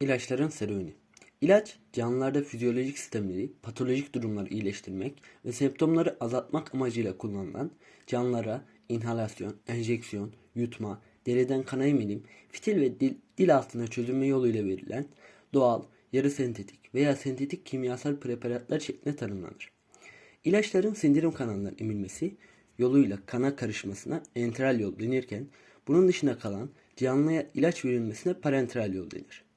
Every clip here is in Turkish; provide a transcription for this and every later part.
İlaçların serüveni. İlaç, canlılarda fizyolojik sistemleri, patolojik durumları iyileştirmek ve semptomları azaltmak amacıyla kullanılan canlılara inhalasyon, enjeksiyon, yutma, deriden kana emilim, fitil ve dil, dil altına çözülme yoluyla verilen doğal, yarı sentetik veya sentetik kimyasal preparatlar şeklinde tanımlanır. İlaçların sindirim kanalından emilmesi yoluyla kana karışmasına enteral yol denirken bunun dışında kalan canlıya ilaç verilmesine parenteral yol denir.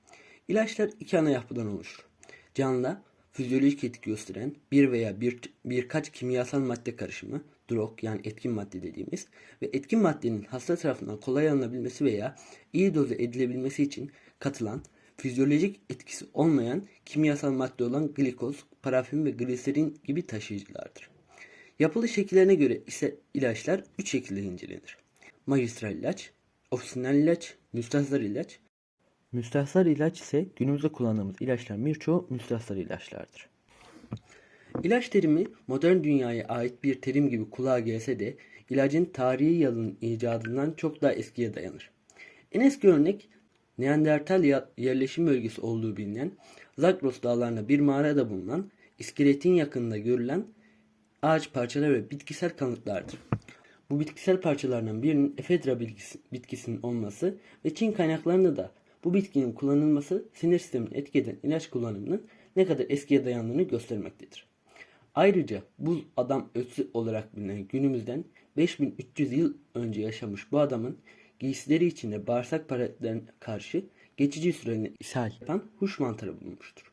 İlaçlar iki ana yapıdan oluşur. Canlıda fizyolojik etki gösteren bir veya bir, birkaç kimyasal madde karışımı, drog yani etkin madde dediğimiz ve etkin maddenin hasta tarafından kolay alınabilmesi veya iyi doze edilebilmesi için katılan fizyolojik etkisi olmayan kimyasal madde olan glikoz, parafin ve gliserin gibi taşıyıcılardır. Yapılış şekillerine göre ise ilaçlar üç şekilde incelenir. Magistral ilaç, ofisinal ilaç, müstahzar ilaç. Müstahzar ilaç ise günümüzde kullandığımız ilaçların birçoğu müstahzar ilaçlardır. İlaç terimi modern dünyaya ait bir terim gibi kulağa gelse de ilacın tarihi yalının icadından çok daha eskiye dayanır. En eski örnek Neandertal yerleşim bölgesi olduğu bilinen Zagros dağlarında bir mağarada bulunan iskeletin yakınında görülen ağaç parçaları ve bitkisel kanıtlardır. Bu bitkisel parçalardan birinin efedra bitkisi- bitkisinin olması ve Çin kaynaklarında da bu bitkinin kullanılması sinir sistemini etki eden ilaç kullanımının ne kadar eskiye dayandığını göstermektedir. Ayrıca buz adam ötüsü olarak bilinen günümüzden 5300 yıl önce yaşamış bu adamın giysileri içinde bağırsak parazitlerine karşı geçici süreli ishal yapan huş mantarı bulunmuştur.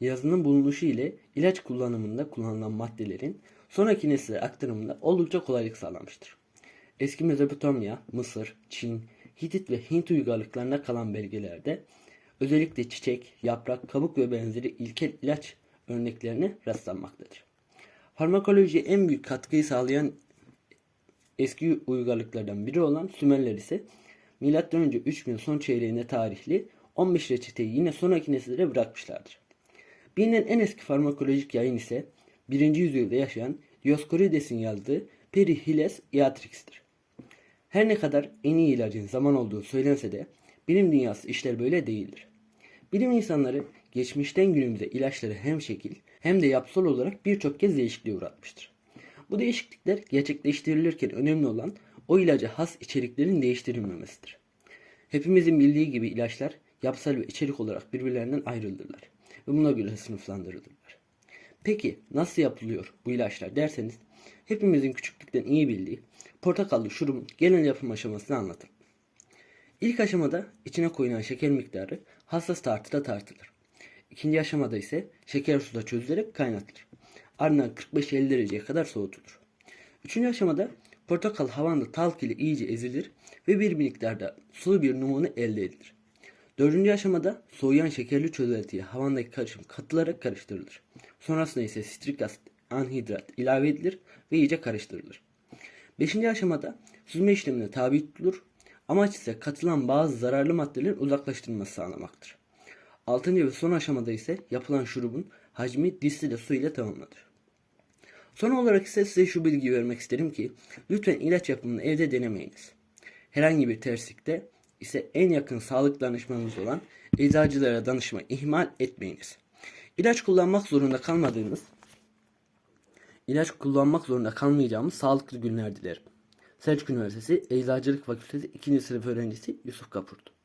Yazının bulunuşu ile ilaç kullanımında kullanılan maddelerin sonraki nesillere aktarımında oldukça kolaylık sağlamıştır. Eski Mezopotamya, Mısır, Çin, Hitit ve Hint uygarlıklarına kalan belgelerde özellikle çiçek, yaprak, kabuk ve benzeri ilkel ilaç örneklerine rastlanmaktadır. Farmakolojiye en büyük katkıyı sağlayan eski uygarlıklardan biri olan Sümerler ise M.Ö. 3000 son çeyreğinde tarihli 15 reçeteyi yine sonraki nesillere bırakmışlardır. Bilinen en eski farmakolojik yayın ise 1. yüzyılda yaşayan Dioscorides'in yazdığı Perihiles Iatrix'tir. Her ne kadar en iyi ilacın zaman olduğu söylense de bilim dünyası işler böyle değildir. Bilim insanları geçmişten günümüze ilaçları hem şekil hem de yapısal olarak birçok kez değişikliğe uğratmıştır. Bu değişiklikler gerçekleştirilirken önemli olan o ilaca has içeriklerin değiştirilmemesidir. Hepimizin bildiği gibi ilaçlar yapısal ve içerik olarak birbirlerinden ayrılırlar ve buna göre sınıflandırılırlar. Peki nasıl yapılıyor bu ilaçlar derseniz hepimizin küçüklükten iyi bildiği portakallı şurubun genel yapım aşamasını anlatırım. İlk aşamada içine koyulan şeker miktarı hassas tartıda tartılır. İkinci aşamada ise şeker suda çözülerek kaynatılır. Ardından 45-50 dereceye kadar soğutulur. Üçüncü aşamada portakal havanda talk ile iyice ezilir ve bir miktarda sulu bir numune elde edilir. Dördüncü aşamada soğuyan şekerli çözeltiye havandaki karışım katılarak karıştırılır. Sonrasında ise sitrik asit anhidrat ilave edilir ve iyice karıştırılır. Beşinci aşamada süzme işlemine tabi tutulur. Amaç ise katılan bazı zararlı maddelerin uzaklaştırılması sağlamaktır. Altıncı ve son aşamada ise yapılan şurubun hacmi distile su ile tamamlanır. Son olarak ise size şu bilgiyi vermek isterim ki lütfen ilaç yapımını evde denemeyiniz. Herhangi bir terslikte ise en yakın sağlık danışmanınız olan eczacılara danışma ihmal etmeyiniz. İlaç kullanmak zorunda kalmadığınız, ilaç kullanmak zorunda kalmayacağımız sağlıklı günler dilerim. Selçuk Üniversitesi Eczacılık Fakültesi 2. sınıf öğrencisi Yusuf Kapurdu.